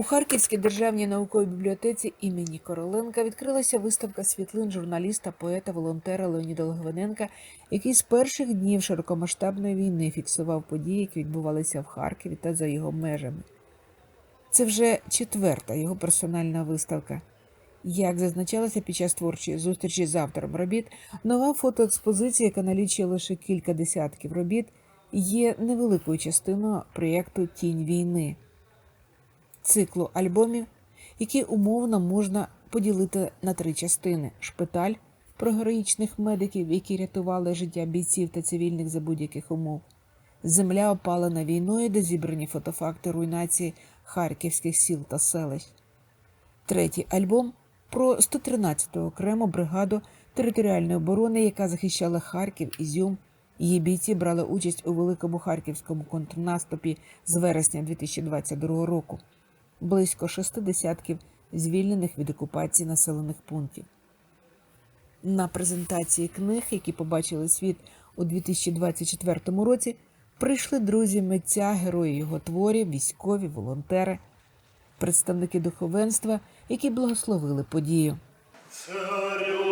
У Харківській державній науковій бібліотеці імені Короленка відкрилася виставка світлин журналіста, поета, волонтера Леоніда Логвиненка, який з перших днів широкомасштабної війни фіксував події, які відбувалися в Харкові та за його межами. Це вже четверта його персональна виставка. Як зазначалося під час творчої зустрічі з автором робіт, нова фотоекспозиція, яка налічує лише кілька десятків робіт, є невеликою частиною проєкту Тінь війни циклу альбомів, які умовно можна поділити на три частини: шпиталь про героїчних медиків, які рятували життя бійців та цивільних за будь-яких умов, земля опалена війною, де зібрані фотофакти руйнації харківських сіл та селищ. Третій альбом про 113-ту окрему бригаду територіальної оборони, яка захищала Харків, Ізюм. Її бійці брали участь у великому харківському контрнаступі з вересня 2022 року. Близько шести десятків звільнених від окупації населених пунктів. На презентації книг, які побачили світ у 2024 році, прийшли друзі митця, герої його творів, військові, волонтери, представники духовенства, які благословили подію. Царю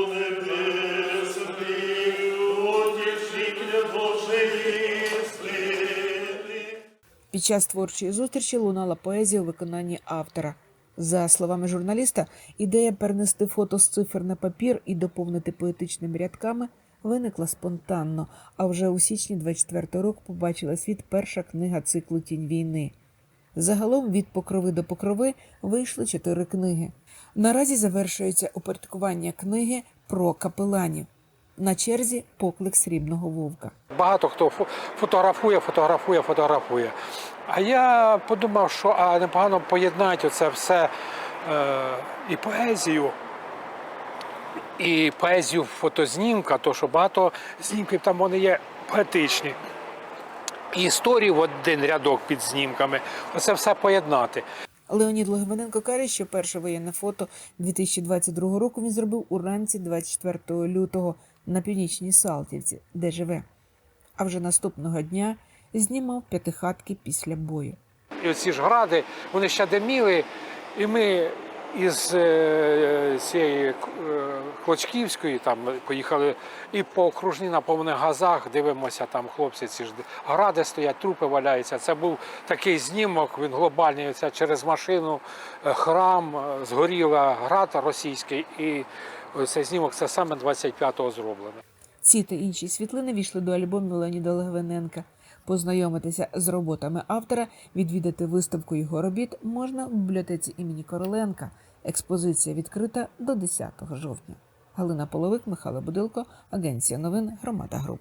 Під час творчої зустрічі лунала поезія у виконанні автора. За словами журналіста, ідея перенести фото з цифр на папір і доповнити поетичними рядками виникла спонтанно. А вже у січні 24 року побачила світ перша книга циклу Тінь війни. Загалом від покрови до покрови вийшли чотири книги. Наразі завершується упорядкування книги про капеланів. На черзі поклик срібного вовка. Багато хто фо- фотографує, фотографує, фотографує. А я подумав, що а непогано поєднати оце все е, і поезію, і поезію фотознімка, то що багато знімків там вони є поетичні. І історії в один рядок під знімками. Оце все поєднати. Леонід Логвиненко каже, що перше воєнне фото 2022 року він зробив уранці 24 лютого на північній Салтівці, де живе. А вже наступного дня знімав п'ятихатки після бою. І оці ж гради, вони ще диміли, і ми із е, цієї е, Клочківської там поїхали і по окружній на повних газах дивимося, там хлопці ці ж гради стоять, трупи валяються. Це був такий знімок, він глобальний. Це через машину, е, храм, згоріла град російський, і цей знімок це саме 25-го зроблено. Ці та інші світлини війшли до альбомів Леоніда Логвиненка. Познайомитися з роботами автора, відвідати виставку його робіт можна в бібліотеці імені Короленка. Експозиція відкрита до 10 жовтня. Галина Половик, Михайло Будилко, Агенція новин Громада Груп.